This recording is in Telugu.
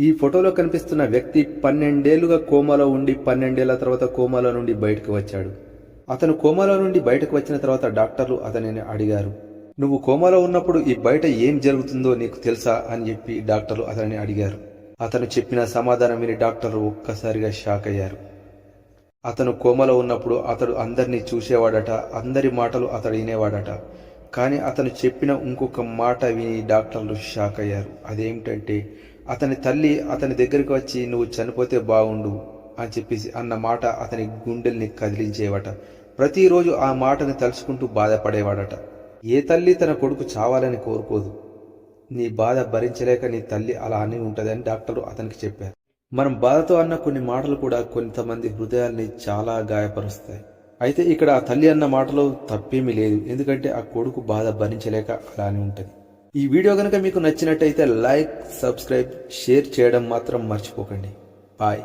ఈ ఫోటోలో కనిపిస్తున్న వ్యక్తి పన్నెండేళ్ళుగా కోమాలో ఉండి పన్నెండేళ్ళ తర్వాత కోమాలో నుండి బయటకు వచ్చాడు. అతను కోమాలో నుండి బయటకు వచ్చిన తర్వాత డాక్టర్లు అతనిని అడిగారు. నువ్వు కోమాలో ఉన్నప్పుడు ఈ బయట ఏం జరుగుతుందో నీకు తెలుసా? అని చెప్పి డాక్టర్లు అతనిని అడిగారు. అతను చెప్పిన సమాధానం విని డాక్టర్లు ఒక్కసారిగా షాక్ అయ్యారు. అతను కోమలో ఉన్నప్పుడు అతడు అందరినీ చూసేవాడట అందరి మాటలు అతడు వినేవాడట. కానీ అతను చెప్పిన ఇంకొక మాట విని డాక్టర్లు షాక్ అయ్యారు. అదేమిటంటే అతని తల్లి అతని దగ్గరికి వచ్చి నువ్వు చనిపోతే బాగుండు అని చెప్పేసి అన్న మాట అతని గుండెల్ని కదిలించేవట. ప్రతిరోజు ఆ మాటని తలుచుకుంటూ బాధపడేవాడట. ఏ తల్లి తన కొడుకు చావాలని కోరుకోదు. నీ బాధ భరించలేక నీ తల్లి అలా అని ఉంటుందని డాక్టరు అతనికి చెప్పారు. మనం బాధతో అన్న కొన్ని మాటలు కూడా కొంతమంది హృదయాల్ని చాలా గాయపరుస్తాయి. అయితే ఇక్కడ ఆ తల్లి అన్న మాటలో తప్పేమీ లేదు. ఎందుకంటే ఆ కొడుకు బాధ భరించలేక అలానే ఉంటుంది. ఈ వీడియో కనుక మీకు నచ్చినట్టయితే లైక్ సబ్స్క్రైబ్ షేర్ చేయడం మాత్రం మర్చిపోకండి. బాయ్.